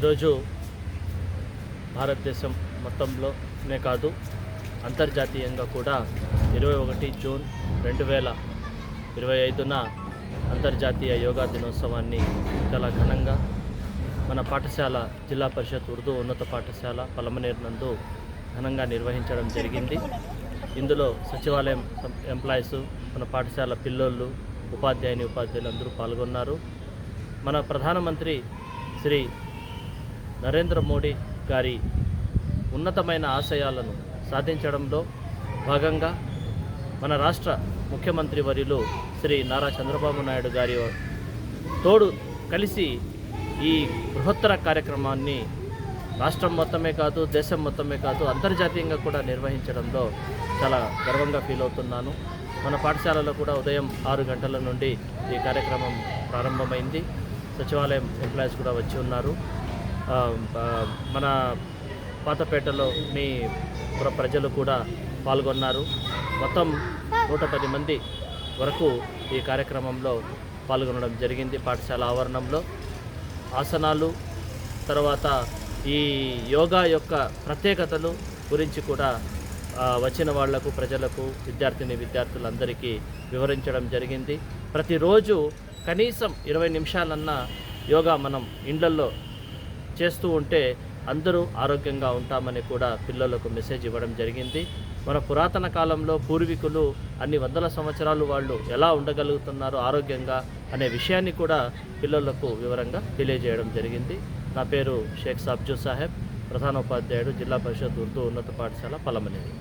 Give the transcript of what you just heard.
ఈరోజు భారతదేశం మొత్తంలోనే కాదు అంతర్జాతీయంగా కూడా ఇరవై ఒకటి జూన్ రెండు వేల ఇరవై ఐదున అంతర్జాతీయ యోగా దినోత్సవాన్ని చాలా ఘనంగా మన పాఠశాల జిల్లా పరిషత్ ఉర్దూ ఉన్నత పాఠశాల పలమనేరు నందు ఘనంగా నిర్వహించడం జరిగింది. ఇందులో సచివాలయం ఎంప్లాయీస్ మన పాఠశాల పిల్లోళ్ళు ఉపాధ్యాయుని ఉపాధ్యాయులు అందరూ పాల్గొన్నారు. మన ప్రధానమంత్రి శ్రీ నరేంద్ర మోడీ గారి ఉన్నతమైన ఆశయాలను సాధించడంలో భాగంగా మన రాష్ట్ర ముఖ్యమంత్రి వర్యులు శ్రీ నారా చంద్రబాబు నాయుడు గారి తోడు కలిసి ఈ బృహత్తర కార్యక్రమాన్ని రాష్ట్రం మొత్తమే కాదు దేశం మొత్తమే కాదు అంతర్జాతీయంగా కూడా నిర్వహించడంలో చాలా గర్వంగా ఫీల్ అవుతున్నాను. మన పాఠశాలలో కూడా ఉదయం ఆరు గంటల నుండి ఈ కార్యక్రమం ప్రారంభమైంది. సచివాలయం ఎంప్లాయీస్ కూడా వచ్చి ఉన్నారు. మన పాతపేటలో మీ ప్రజలు కూడా పాల్గొన్నారు. మొత్తం నూట పది మంది వరకు ఈ కార్యక్రమంలో పాల్గొనడం జరిగింది పాఠశాల ఆవరణంలో. ఆసనాలు తర్వాత ఈ యోగా యొక్క ప్రత్యేకతలు గురించి కూడా వచ్చిన వాళ్ళకు ప్రజలకు విద్యార్థిని విద్యార్థులందరికీ వివరించడం జరిగింది. ప్రతిరోజు కనీసం ఇరవై నిమిషాలన్నా యోగా మనం ఇండ్లల్లో చేస్తూ ఉంటే అందరూ ఆరోగ్యంగా ఉంటామని కూడా పిల్లలకు మెసేజ్ ఇవ్వడం జరిగింది. మన పురాతన కాలంలో పూర్వీకులు అన్ని వందల సంవత్సరాలు వాళ్ళు ఎలా ఉండగలుగుతున్నారు ఆరోగ్యంగా అనే విషయాన్ని కూడా పిల్లలకు వివరంగా తెలియజేయడం జరిగింది. నా పేరు షేక్ సబ్జు సాహెబ్ ప్రధానోపాధ్యాయుడు జిల్లా పరిషత్ ఉర్దూ ఉన్నత పాఠశాల పలమనేది